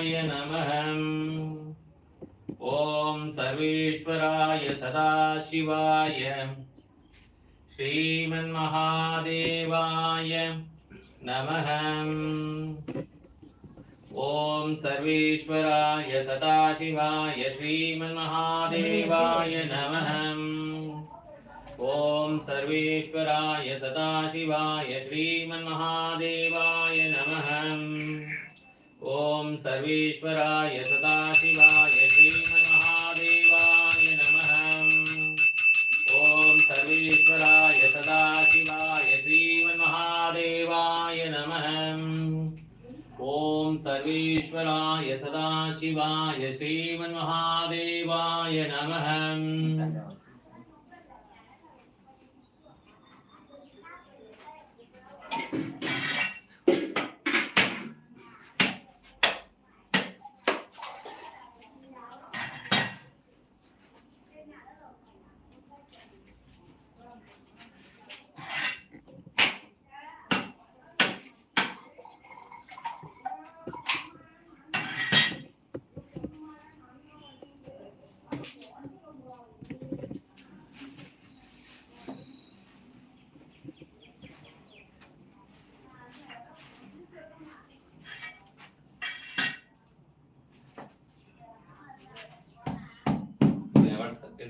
शिवाय नमः। ॐ सर्वेश्वराय सदाशिवाय। श्रीमन्महादेवाय नमः। ॐ सर्वेश्वराय सदाशिवाय। श्रीमन्महादेवाय नमः। ॐ सर्वेश्वराय सदाशिवाय। श्रीमन्महादेवाय नमः। ॐ सर्वेश्वराय सदाशिवाय श्रीमन्महादेवाय नमः। ॐ सर्वेश्वराय सदाशिवाय श्रीमन्महादेवाय नमः। ॐ सर्वेश्वराय सदाशिवाय श्रीमन्महादेवाय नमः।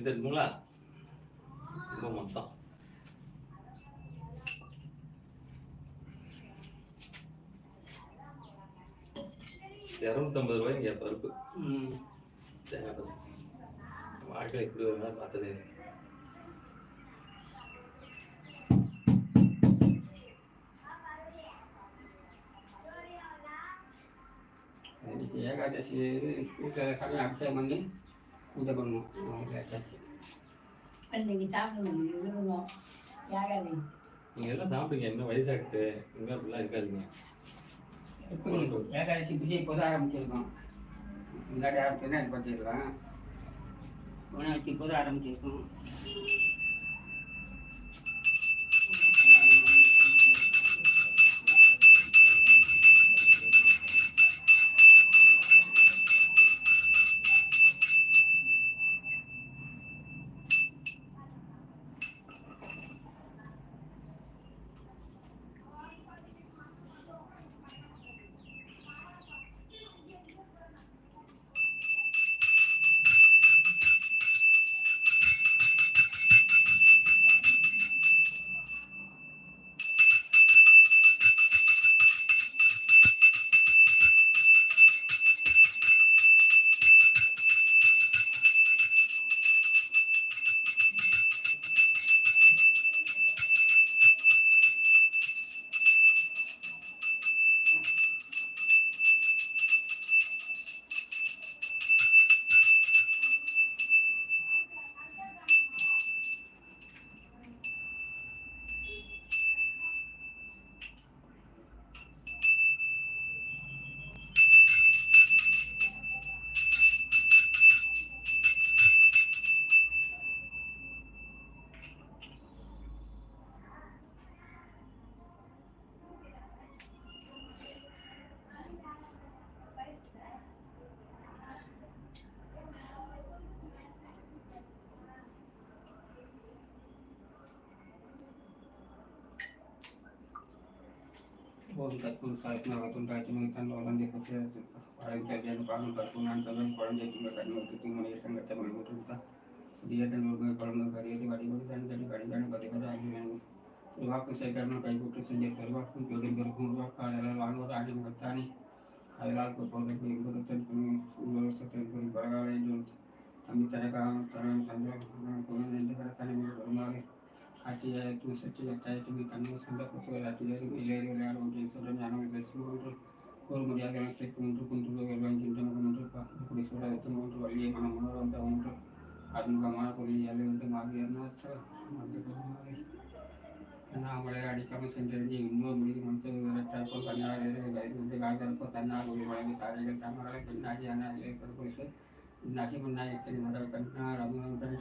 எடுத்துருக்குங்களா ரொம்ப மொத்தம். இரநூத்தம்பது ரூபாய்ங்க பருப்பு. ம். தேங்காய் பருப்பு. வாழ்க்கையில் இப்படி ஒரு நாள் பார்த்ததே ஏகாதசி வீட்டில் சாமி அபிஷேகம் பண்ணி பூஜை பண்ணுவோம் அன்னைக்கு சாப்பிடணும் இருக்கணும் யாராவது நீங்க எல்லாம் சாப்பிடுங்க என்ன வயசாகிட்டு இங்கே அப்படிலாம் இருக்காதுங்க எப்படி ஏகாதசி பூஜை இப்போதான் ஆரம்பிச்சிருக்கோம் முன்னாடி ஆரம்பிச்சதுன்னா அது பார்த்துருக்கலாம் உணவச்சு இப்போதான் ஆரம்பிச்சிருக்கோம் భోజనం కట్టుకుని సాయంత్రం అవుతుంటే అచ్చిమంతంలో వాళ్ళని చెప్పేసి పరాయి చర్యలు పాలన కట్టుకున్నాను చదువు పడం చెప్పింది కట్టిన తిట్టింగ్ మన చేసాం కదా మనం ఉంటుంటా బియ్యం ఊరుకునే పడంలో కడిగేది కడిగి దానికి కడిగాను బతికదు ఆగినాను ఉరువాకు సేకరణ కైగొట్టేసింది ఉరువాకు జోడి దొరుకు ఉరువాకు అదెలా కూడా ఆడి మొత్తాన్ని అదిలాకు పోలకు ఇంకొక తెలుపుని వ్యవస్థ తెలుపుని బరగాలి తమ్మి తనక తన తన తన తన తన பெருமாளை ஆட்சியாயத்தும் சற்று வெட்டாயத்தும் தண்ணீர் சொந்த கொசுகள் ஆட்சியரும் இல்லேறி விளையாட ஒன்றை சொல்ற ஞானம் பேசும் ஒன்று ஒரு முடியாத இனத்திற்கு ஒன்று குன்று வெள்வாங்கின்ற முகம் ஒன்று குடி சூழலத்தும் ஒன்று வழியை மனம் உணர் வந்த ஒன்று அறிமுகமான பொருளை அல்ல என்று மாறியான அவங்களை அடிக்காமல் சென்றறிஞ்சு இன்னொரு முடிவு மனுஷன் விரட்டாப்போ கண்ணால் கைது காய்கறப்போ தன்னார் ஒளி வழங்கி தாரைகள் தமகளை பெண்ணாகி ஆனால் பொலிசு இன்னாகி முன்னாய் எத்தனை மரம் கண்ணார் அமுதன்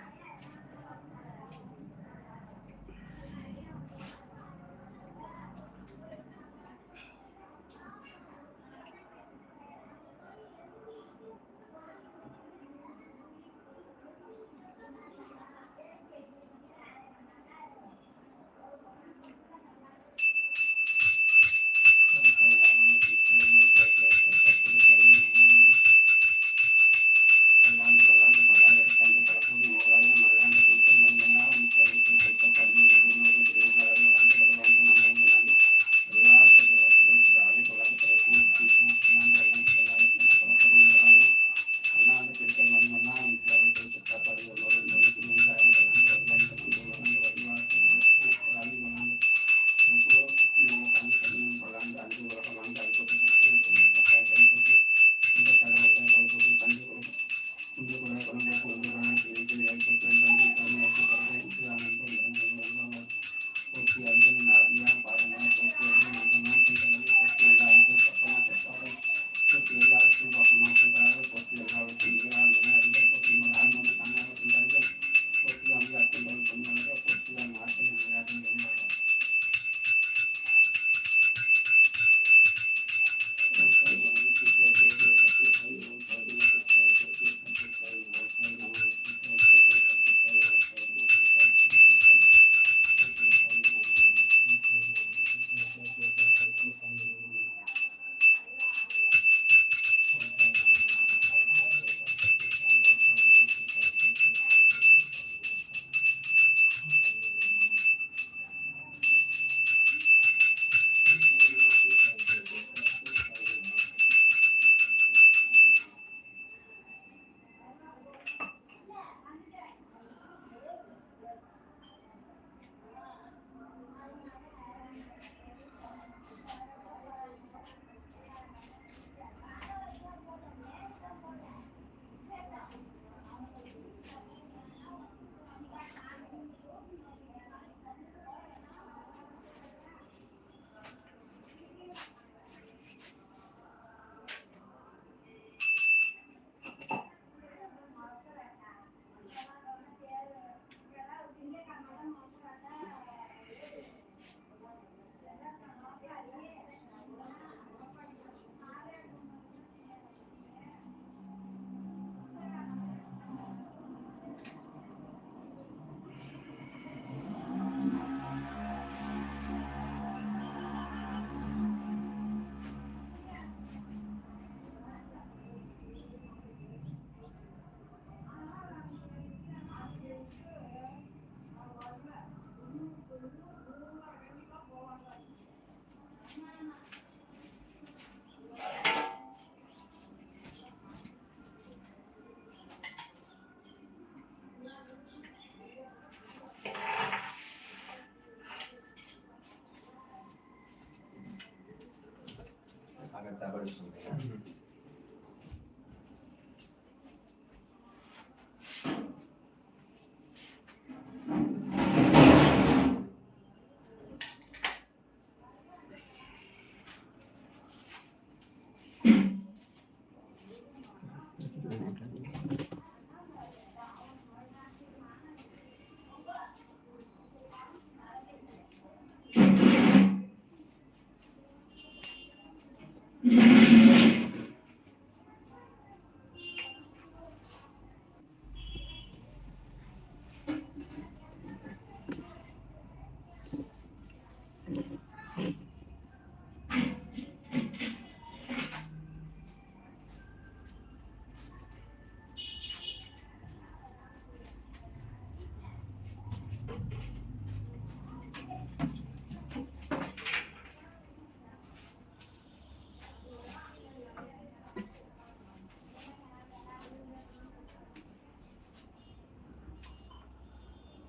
上がるしみたいな。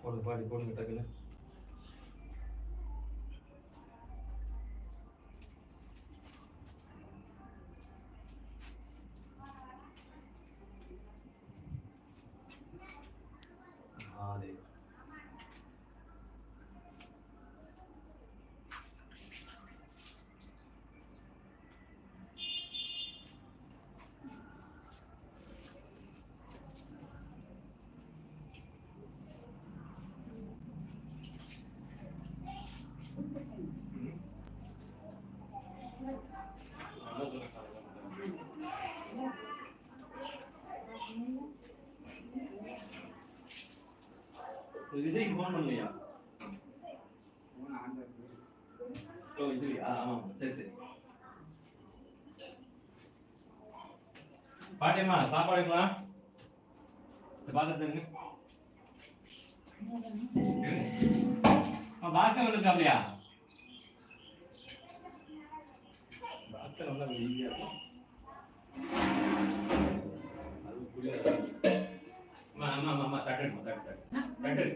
போடுங்க பாடி போடுங்க டக்குன்னு விஜய்க்கு ஃபோன் பண்ணலையா? ஓ இதுலையா ஆமாம் சரி சரி. பாட்டியம்மா சாப்பாடுங்களா இந்த பாத்திரத்துங்க பாஸ்கர் வந்து அப்படியா பாஸ்கர் வந்தா ஈஸியா இருக்கும். அது புரியாது அம்மா அம்மா அம்மா, அம்மா தட்டு தட்டு தட்டு. தட்டை.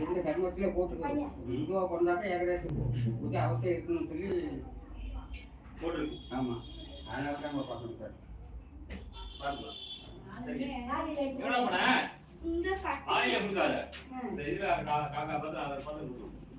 வந்து தர்மத்திலே போட்டுருக்கோம் இந்துவா பிறந்தாக்கா ஏகாதசி பூஜை அவசியம் இருக்குன்னு சொல்லி போட்டிருக்கு. ஆமாம் அதனால தான் நம்ம பார்க்கணும் சார். பார்க்கலாம் சரி. போன இந்த ஆயில கொடுக்காத. இந்த இதுல கா- காக்கா பார்த்து அதை பார்த்து கொடுக்கணும்.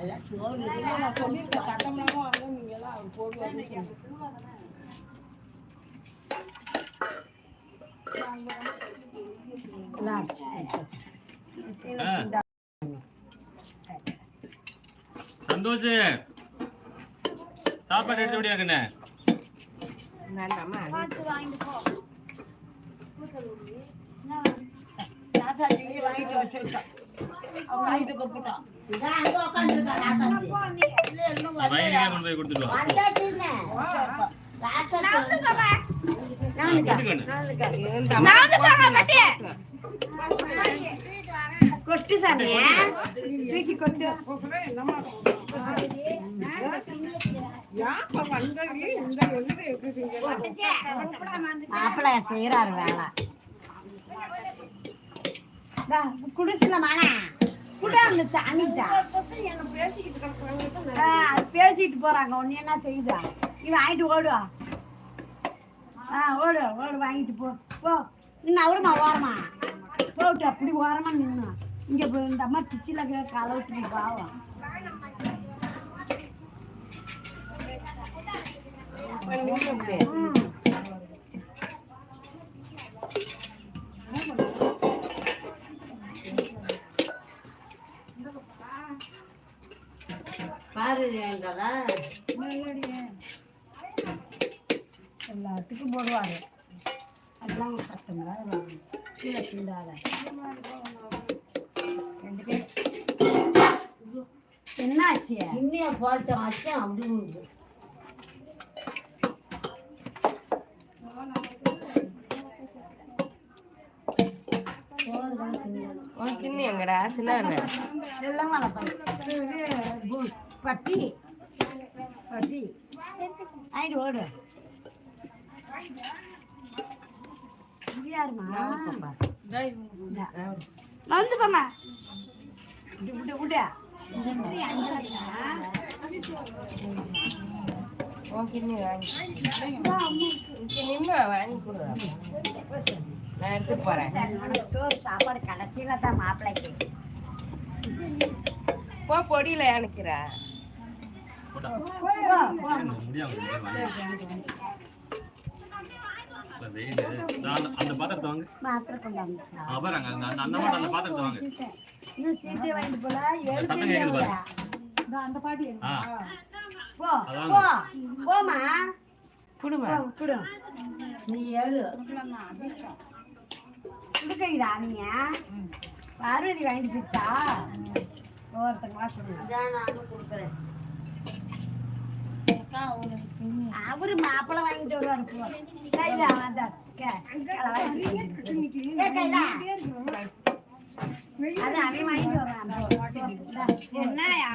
தனியா. இதுதான் டேஸ்ட் பண்ணாங்க வெங்காயம் மிச்சம் இருந்தா வாங்கிக்கலாம் சந்தோஷ் சாப்பாடு எடுத்து முடியாது வாங்கிட்டு வாங்கிட்டு போ இதான் கொட்டு மாப்பிள்ள செய்யறாரு வேலை. குடிசில மானா கூட அந்த தண்ணிட்டா அது பேசிட்டு போறாங்க. ஒன்னு என்ன செய்யுதா? இது வாங்கிட்டு ஓடுவா ஆ ஓடு ஓடு வாங்கிட்டு போ. போ. இன்னும் அவருமா ஓரமா. போட்டு அப்படி ஓரமா நின்னு. இங்க இப்ப இந்த அம்மா பிச்சில கலவிட்டு பாவம் ம். எங்களா. எல்லாத்துக்கும் போடுவாரு. அதெல்லாம் கஷ்டங்களா கீழே சிந்தாத ரெண்டு பேர். என்னாச்சு? இன்னும் போட்டோம் ஆச்சு அப்படின்னு எங்கடா சின்ன எல்லாம் பட்டி. பட்டி. ஆயிடு ஓடு. வந்து போமா விடு விடு வாங்கி கிண்ணிமா வாங்கி கொடு நான் போறேன் சோறு சாப்பாடு கடைசியில தான் மாப்பிள்ளைக்கு போ பொடியில போட்டா. போ, போ. முடியாது இல்ல, வெயிலு. இதோ அந்த- பாத்திரத்தை வாங்க மாத்திரை அந்த அந்த அந்த பாத்திரத்தை வாங்க சத்தம் கேக்குது பாரு. அந்த பாட்டி போமா நீ ஏழு நீங்க பார்வதி வாங்கிட்டு போச்சா ஒவ்வொருத்தங்களா கொடுங்க அவரு மாப்பிள்ளை வாங்கிட்டு வருவாரு அது அவன் வாங்கிட்டு வருவான் என்னயா?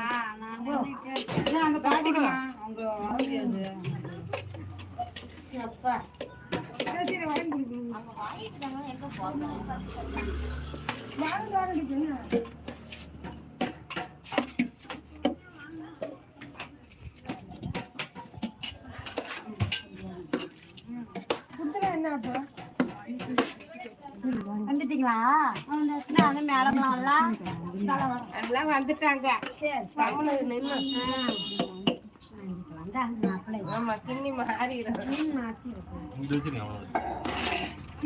அப்பா எல்லாம் வந்துட்டாங்க சரி தமிழ் நின்று வந்தாங்க மாப்பிள்ளை ஆமா கிண்ணி மாறிடுறோம் மாற்றி இருக்கு இங்க வச்சிருங்க அவ்வளவுதான்.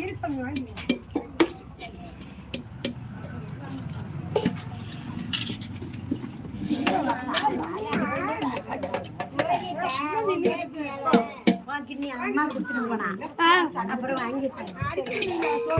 வாங்கிட்டு நீ அம்மா கொடுத்துட்டு போனா அப்புறம் வாங்கிட்டேன்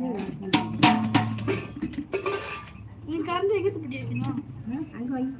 வருது கரண்ட் பார்த்து நல்லா போடுவா அங்க வாங்கி